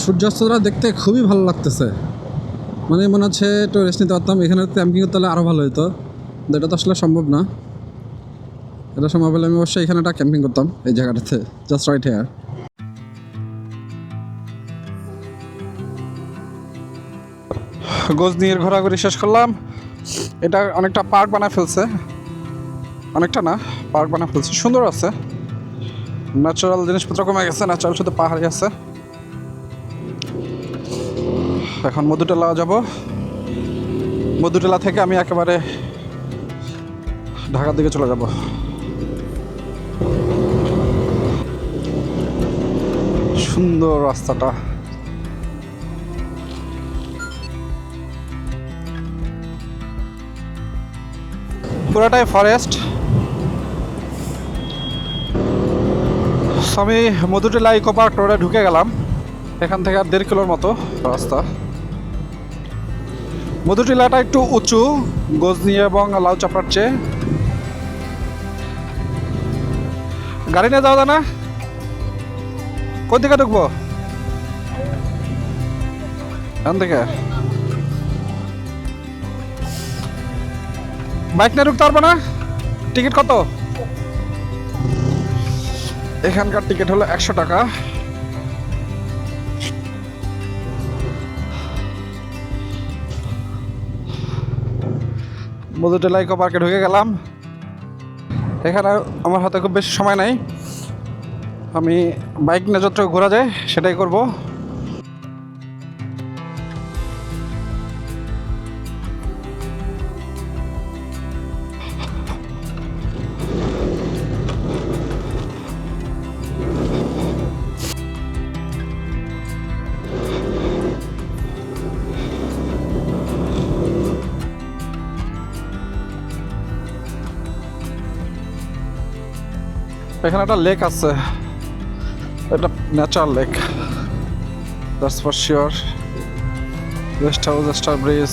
সূর্যাস্তটা দেখতে খুবই ভালো লাগতেছে। মানে মনে হচ্ছে একটু রেস্ট নিতে পারতাম। এখানে ক্যাম্পিং করতে হলে আরও ভালো কিন্তু এটা তো আসলে সম্ভব না। এটা সম্ভব হলে আমি অবশ্যই এখানে একটা ক্যাম্পিং করতাম এই জায়গাটাতে। জাস্ট রাইট হেয়ার গজনির ঘোরাঘুরি শেষ করলাম। এটা অনেকটা পার্ক বানায় ফেলছে। অনেকটা না পার্ক বানায় ফেলছে। সুন্দর আছে। ন্যাচারাল জিনিসপত্র কমে গেছে। ন্যাচারাল শুধু পাহাড়ি আছে। এখন মধুটেলা যাব। মধুটেলা থেকে আমি একেবারে ঢাকার দিকে চলে যাব। সুন্দর রাস্তাটা। পুরোটাই ফরেস্ট আমি মধুটিলা ইকো পার্ক রোডে ঢুকে গেলাম। এখান থেকে আর দেড় কিলোর মতো রাস্তা। মধুটিলাটা একটু উঁচু, গজনি এবং লাউ চাপড়ার চেয়ে গাড়ি নিয়ে যাওয়া যায় না কোন দিকে ঢুকবো? এখান থেকে। বাইক নিয়ে ঢুকতে পারব না? টিকিট কত? এখানকার টিকিট হলো একশো টাকা। মধুটেলা ইকো পার্কে ঢুকে গেলাম। এখানে আমার হাতে খুব বেশি সময় নাই। আমি বাইক নিয়ে যতটুকু ঘোরা যায় সেটাই করব। এখানে একটা লেক আছে। এটা natural lake that's for sure guest house star bridge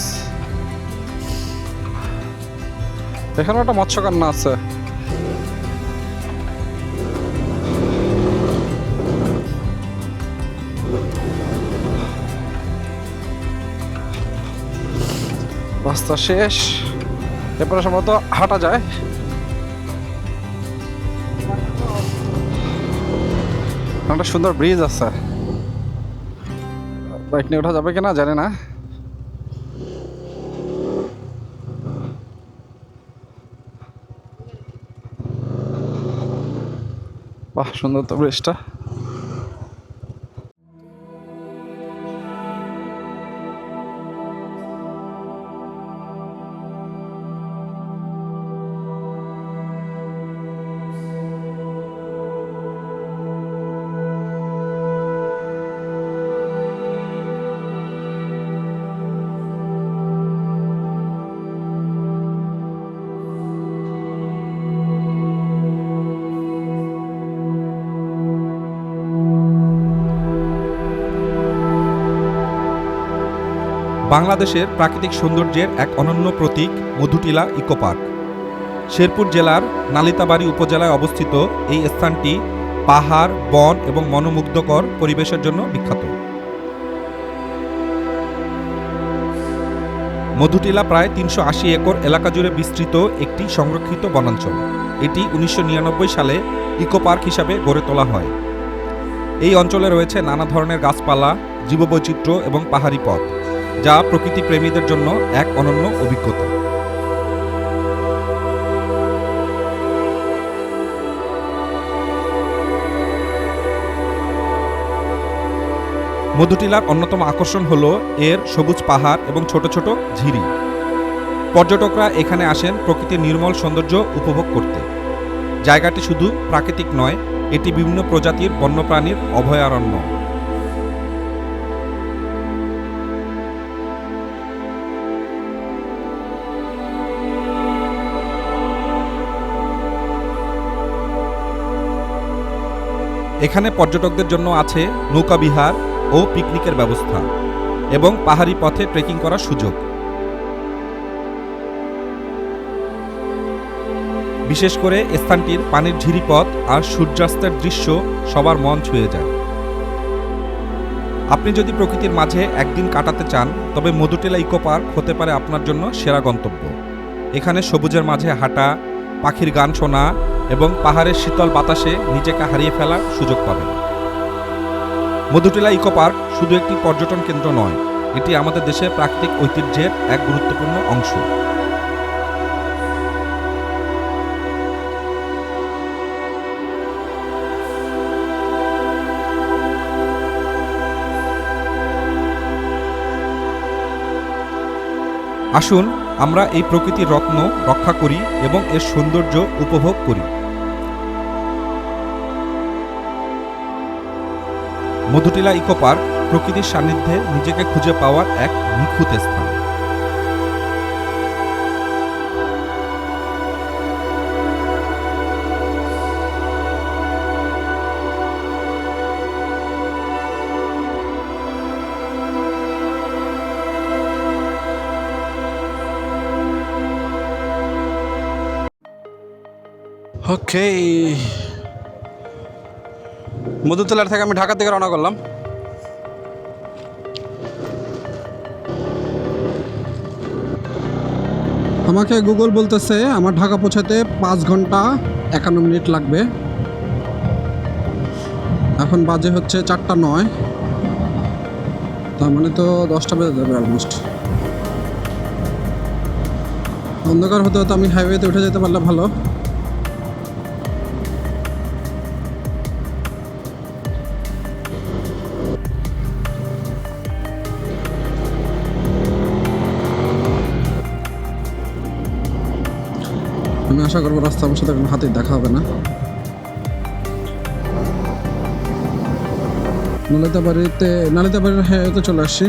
এখানে একটা মৎস্যকন্যা আছে। রাস্তা শেষ। এরপরে সম্ভবত হাঁটা যায়। একটা সুন্দর ব্রিজ আছে। বাইক নিয়ে ওঠা যাবে কিনা জানি না। বাহ, সুন্দর তো ব্রিজটা। বাংলাদেশের প্রাকৃতিক সৌন্দর্যের এক অনন্য প্রতীক মধুটিলা ইকো পার্ক। শেরপুর জেলার নালিতাবাড়ি উপজেলায় অবস্থিত এই স্থানটি পাহাড়, বন এবং মনোমুগ্ধকর পরিবেশের জন্য বিখ্যাত। মধুটিলা প্রায় তিনশো আশি একর এলাকা জুড়ে বিস্তৃত একটি সংরক্ষিত বনাঞ্চল। এটি উনিশশো নিরানব্বই সালে ইকো পার্ক হিসাবে গড়ে তোলা হয়। এই অঞ্চলে রয়েছে নানা ধরনের গাছপালা, জীববৈচিত্র্য এবং পাহাড়ি পথ। যা প্রকৃতি প্রেমীদের জন্য এক অনন্য অভিজ্ঞতা। মধুটিলার অন্যতম আকর্ষণ হল এর সবুজ পাহাড় এবং ছোট ছোট ঝিরি। পর্যটকরা এখানে আসেন প্রকৃতির নির্মল সৌন্দর্য উপভোগ করতে। জায়গাটি শুধু প্রাকৃতিক নয়, এটি বিভিন্ন প্রজাতির বন্যপ্রাণীর অভয়ারণ্য। এখানে পর্যটকদের জন্য আছে নৌকাবিহার ও পিকনিকের ব্যবস্থা এবং পাহাড়ি পথে ট্রেকিং করার সুযোগ। বিশেষ করে স্থানটির পানির ঝিরিপথ আর সূর্যাস্তের দৃশ্য সবার মন ছুঁয়ে যায়। আপনি যদি প্রকৃতির মাঝে একদিন কাটাতে চান, তবে মধুটিলা ইকো পার্ক হতে পারে আপনার জন্য সেরা গন্তব্য। এখানে সবুজের মাঝে হাঁটা, পাখির গান শোনা এবং পাহাড়ের শীতল বাতাসে নিজেকে হারিয়ে ফেলার সুযোগ পাবেন। মধুটিলা ইকো পার্ক শুধু একটি পর্যটন কেন্দ্র নয়, এটি আমাদের দেশের প্রাকৃতিক ঐতিহ্যের এক গুরুত্বপূর্ণ অংশ। আসুন, আমরা এই প্রকৃতির রত্ন রক্ষা করি এবং এর সৌন্দর্য উপভোগ করি। মধুটিলা ইকো পার্ক প্রকৃতির সান্নিধ্যে নিজেকে খুঁজে পাওয়ার এক নিখুঁত স্থান। ওকে মধুতলার থেকে আমি ঢাকা থেকে রওনা করলাম। আমাকে গুগল বলতেছে, আমার ঢাকা পৌঁছাতে পাঁচ ঘণ্টা একান্ন মিনিট লাগবে। এখন বাজে হচ্ছে চারটা নয়। তার মানে তো দশটা বেজে যাবে অলমোস্ট অন্ধকার হতে হতে আমি হাইওয়েতে উঠে যেতে পারলে ভালো। আমি আশা করব রাস্তা আমার সাথে কোনো হাতে দেখা হবে না। নালিতা বাড়িতে, নালিতা বাড়ির হাইওয়েতে চলে আসছি।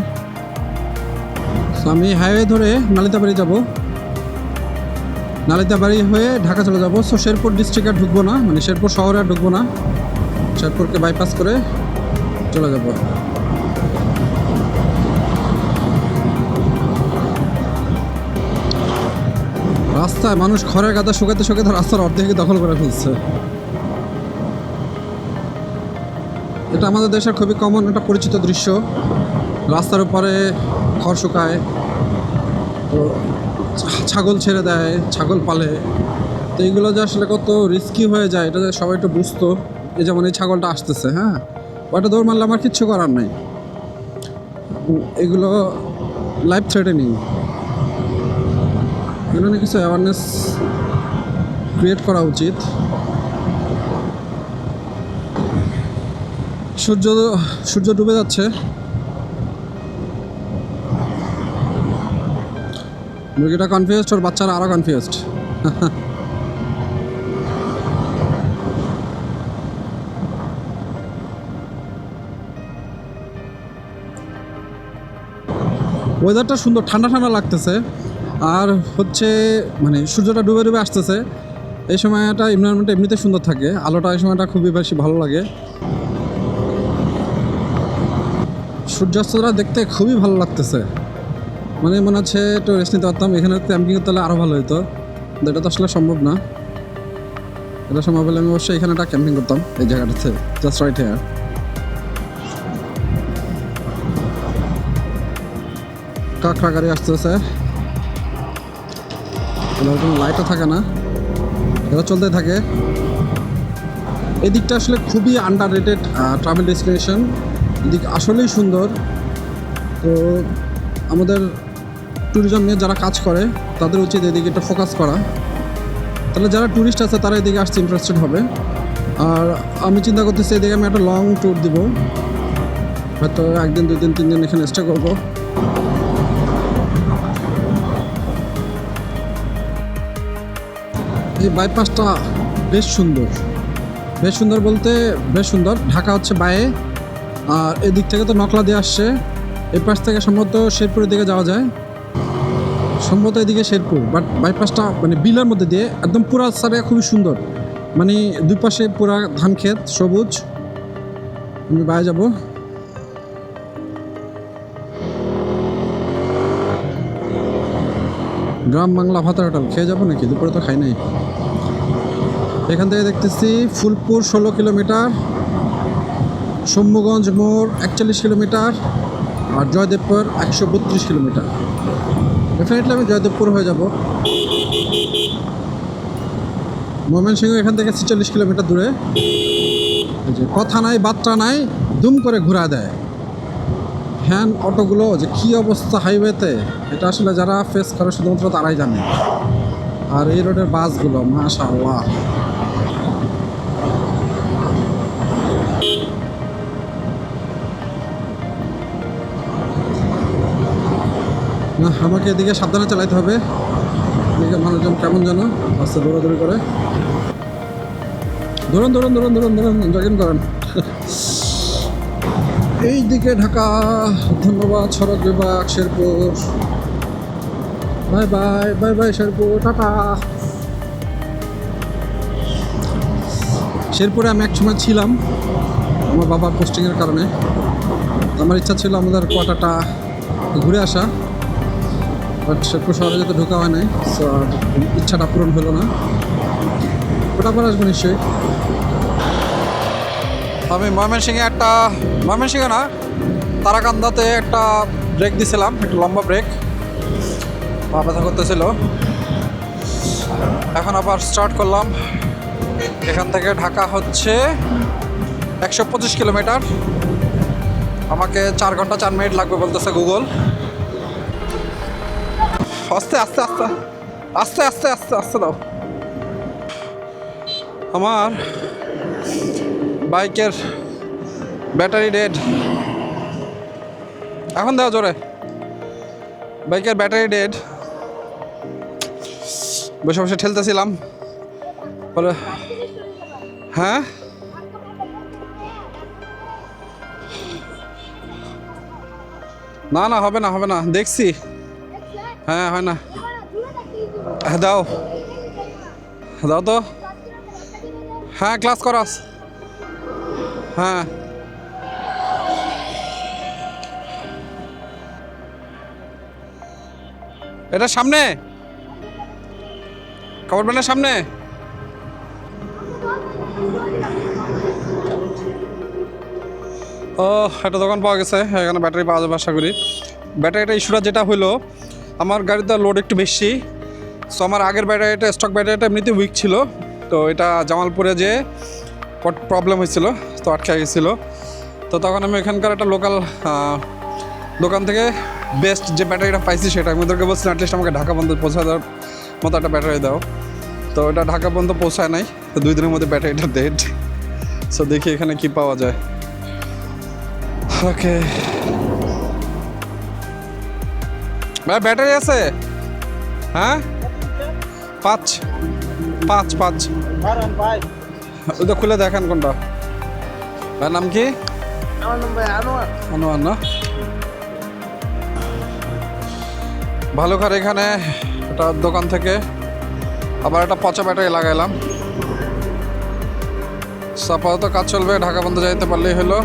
আমি হাইওয়ে ধরে নালিতা বাড়ি যাব। নালিতা বাড়ি হয়ে ঢাকা চলে যাব। সো শেরপুর ডিস্ট্রিক্টে ঢুকবো না মানে শেরপুর শহরে আর ঢুকবো না। শেরপুরকে বাইপাস করে চলে যাব। রাস্তায় মানুষ খড়ের গাদা শুকাতে শুকাতে রাস্তার অর্ধেকে দখল করে ফেলছে। এটা আমাদের দেশের খুবই কমন একটা পরিচিত দৃশ্য। রাস্তার উপরে খড় শুকায়, তো ছাগল ছেড়ে দেয়, ছাগল পালে। তো এইগুলো যে আসলে কত রিস্কি হয়ে যায়, এটা সবাই একটু বুঝতো। এই যেমন এই ছাগলটা আসতেছে হ্যাঁ? ওটা দৌড় মারলে আমার কিচ্ছু করার নাই। এগুলো লাইফ থ্রেটেনিং নিয়ে কিছু অ্যাওয়ারনেস ক্রিয়েট করা উচিত। সূর্য সূর্য ডুবে যাচ্ছে। মুরগিটা কনফিউজড ওর বাচ্চারা আরও কনফিউজড ওয়েদারটা সুন্দর, ঠান্ডা ঠান্ডা লাগতেছে। আর হচ্ছে মানে সূর্যটা ডুবে ডুবে আসতেছে। এই সময়টা এনভায়রনমেন্ট এমনিতে সুন্দর থাকে। আলোটা এই সময়টা খুবই বেশি ভালো লাগে। সূর্যাস্তটা দেখতে খুবই ভালো লাগতেছে। মানে মনে হচ্ছে একটু রেস্ট নিতে পারতাম। এখানে ক্যাম্পিং করতে হলে আরও ভালো হতো এটা তো আসলে সম্ভব না। এটা সম্ভব হলে আমি অবশ্যই এখানে একটা ক্যাম্পিং করতাম। এই জায়গাটাতে জাস্ট রাইট হেয়ার কাঁকড়া গাড়ি আসতেছে। এগুলোর কোনো লাইটও থাকে না। এটা চলতে থাকে। এই দিকটা আসলে খুবই আন্ডার রেটেড ট্রাভেল ডেস্টিনেশন এদিক আসলেই সুন্দর। তো আমাদের ট্যুরিজম নিয়ে যারা কাজ করে, তাদের উচিত এদিকে একটু ফোকাস করা। তাহলে যারা ট্যুরিস্ট আছে, তারা এদিকে আসতে ইন্টারেস্টেড হবে। আর আমি চিন্তা করতেছি, এদিকে আমি একটা লং ট্যুর দিব। হয়তো একদিন, দুই দিন, তিন দিন এখানে স্টে করব। এই বাইপাসটা বেশ সুন্দর। বেশ সুন্দর বলতে বেশ সুন্দর। ঢাকা হচ্ছে বায়ে, আর এদিক থেকে তো নকলা দিয়ে আসছে। এই পাশ থেকে সম্ভবত শেরপুরের দিকে যাওয়া যায়। সম্ভবত এদিকে শেরপুর বাট বাইপাসটা মানে বিলের মধ্যে দিয়ে একদম পুরা সারে খুবই সুন্দর। মানে দুই পাশে পুরা ধান ক্ষেত সবুজ। আমি বাইরে যাব। গ্রাম বাংলা ভাতার হোটেল খেয়ে যাব নাকি? দুপুরে তো খাই নাই। এখান থেকে দেখতেছি ফুলপুর ষোলো কিলোমিটার শম্ভুগঞ্জ মোড় একচল্লিশ কিলোমিটার, আর জয়দেবপুর একশো বত্রিশ কিলোমিটার। ডেফিনেটলি আমি জয়দেবপুর হয়ে যাব। ময়মনসিংহ এখান থেকে ছেচল্লিশ কিলোমিটার দূরে। কথা নাই, বার্তা নাই, দুম করে ঘুরা দেয়। ভ্যান, অটোগুলো, যে কী অবস্থা হাইওয়েতে, এটা আসলে যারা ফেস করে শুধুমাত্র তারাই জানে। আর এই রোডের বাসগুলো মাশা আল্লাহ না, আমাকে এদিকে সাবধানে চালাইতে হবে। এদিকে মানুষজন কেমন যেন, আস্তে দৌড়াদৌড়ি করে। ধরুন ধরুন ধরুন ধরুন ধরুন, জগিং করেন। এই দিকে ঢাকা। ধন্যবাদ, সড়ক বিভাগ, Sherpur. Bye bye bye bye, Sherpur, tata. শেরপুরে আমি এক সময় ছিলাম আমার বাবার পোস্টিংয়ের কারণে। আমার ইচ্ছা ছিল আমাদের কোয়ার্টারটা ঘুরে আসা বাট শেরপুর শহরে যেতে ঢোকা হয় নাই ইচ্ছাটা পূরণ হলো না। ওটা পর আসব নিশ্চয়ই। আমি ময়মনসিংহে একটা, ময়মনসিংহে না, তারাকান্দাতে একটা ব্রেক দিছিলাম, একটু লম্বা ব্রেক পা ব্যথা করতেছিল। এখন আবার স্টার্ট করলাম। এখান থেকে ঢাকা হচ্ছে একশো পঁচিশ কিলোমিটার। আমাকে চার ঘণ্টা চার মিনিট লাগবে বলতেছে গুগল আস্তে আস্তে আস্তে আস্তে আস্তে আস্তে আস্তে দাও। আমার বাইকের ব্যাটারি ডেড। এখন দাও জোরে। বাইকের ব্যাটারি ডেড। বসে বসে ঠেলতেছিলাম। বলে হ্যাঁ? না না হবে না হবে না। দেখছি। হ্যাঁ হয় না। হ্যাঁ, দাও। দাও তো। হ্যাঁ ক্লাস করাস। হ্যাঁ। এটা সামনে। কাপড় প্যান্টের সামনে। ও, একটা দোকান পাওয়া গেছে, এখানে ব্যাটারি পাওয়া যাবে আশা করি। ব্যাটারিটা ইস্যুটা যেটা হলো আমার গাড়িতে লোড একটু বেশি সো আমার আগের ব্যাটারিটা স্টক ব্যাটারিটা এমনিতে উইক ছিল। তো এটা জামালপুরে যে প্রবলেম হয়েছিল, তো আটকে গেছিল। তো তখন আমি এখানকার একটা লোকাল দোকান থেকে বেস্ট যে ব্যাটারিটা পাইছি সেটা, আমি ওদেরকে বলছি অ্যাটলিস্ট আমাকে ঢাকা পর্যন্ত পৌঁছা দেওয়ার মতো একটা ব্যাটারি দাও। তো এটা ঢাকা পর্যন্ত পৌঁছায় নাই, তো দুই দিনের মধ্যে ব্যাটারিটা ডেড সো দেখি এখানে কি পাওয়া যায়। ওকে ভাই ব্যাটারি আছে? হ্যাঁ? পাঁচ পাঁচ পাঁচ। ওটা খুলে দেখেন কোনটা? ভাইয়ের নাম কি? ভাই আনোয়ার। না? ভালো করে এখানে? একটা দোকান থেকে। আবার একটা পচা ব্যাটারি লাগাইলাম। আপাতত কাজ চলবে ঢাকা বন্ধ যাইতে পারলেই হলো।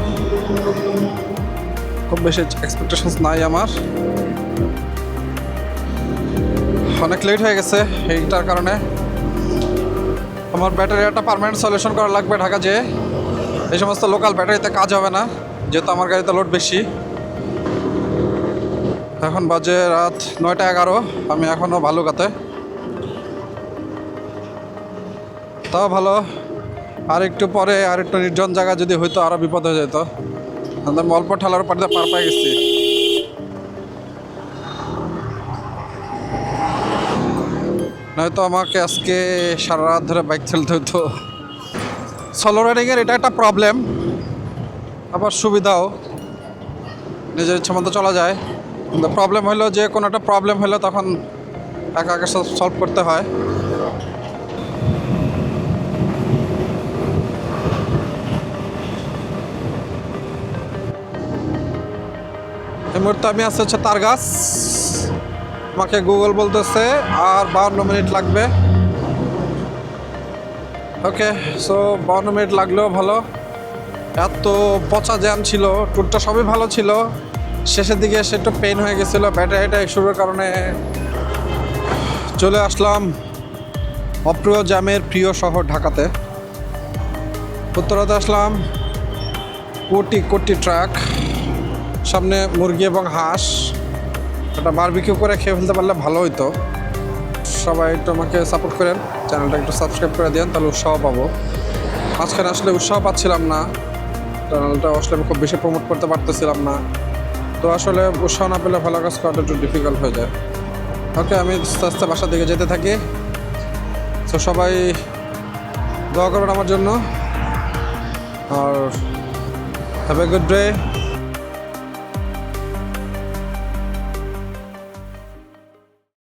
খুব বেশি এক্সপেকটেশনস নাই আমার। অনেক লেট হয়ে গেছে এইটার কারণে। আমার ব্যাটারি একটা পারমানেন্ট সলিউশন করা লাগবে ঢাকা যেয়ে এই সমস্ত লোকাল ব্যাটারিতে কাজ হবে না, যেহেতু আমার গাড়িতে লোড বেশি। এখন বাজে রাত নয়টা এগারো, আমি এখনও ভালুকাতে। তাও ভালো, আর একটু পরে আর একটু নির্জন জায়গা যদি হইতো আরও বিপদ হয়ে যেত। আমি অল্প ঠালার পাড়িতে পার পাই গেছি। নয়তো আমাকে আজকে সারা রাত ধরে বাইক চালাতে হতো। সোলো রাইডিংয়ের এটা একটা প্রবলেম আবার সুবিধাও। নিজের ইচ্ছা মতো চলা যায়। কিন্তু প্রবলেম হলো যে কোনো একটা প্রবলেম হলে তখন একা একা সলভ করতে হয়। এই মুহূর্তে আমি আসতে হচ্ছে তার গাছ। আমাকে গুগল বলতেছে, আর বাউন্ন মিনিট লাগবে। ওকে সো বাউন্ন মিনিট লাগলেও ভালো। এত পচা জ্যাম ছিল, টুরটা সবই ভালো ছিল। শেষের দিকে এসে একটু পেন হয়ে গেছিল ব্যাটারিটা ইস্যুর কারণে চলে আসলাম অপ্রিয় জ্যামের প্রিয় শহর ঢাকাতে। উত্তরাতে আসলাম কোটি কোটি ট্রাক, সামনে মুরগি এবং হাঁস। একটা বারবিকিউ করে খেয়ে ফেলতে পারলে ভালো হতো সবাই একটু আমাকে সাপোর্ট করেন চ্যানেলটা একটু সাবস্ক্রাইব করে দেন, তাহলে উৎসাহ পাবো। মাঝখানে আসলে উৎসাহ পাচ্ছিলাম না চ্যানেলটা আসলে আমি খুব বেশি প্রমোট করতে পারতেছিলাম না। তো আসলে উৎসাহ না পেলে ভালো কাজ করাটা একটু ডিফিকাল্ট হয়ে যায়। ওকে, আমি আস্তে আস্তে বাসার দিকে যেতে থাকি। তো সবাই দোয়া করুন আমার জন্য। আর হ্যাভ এ গুড ডে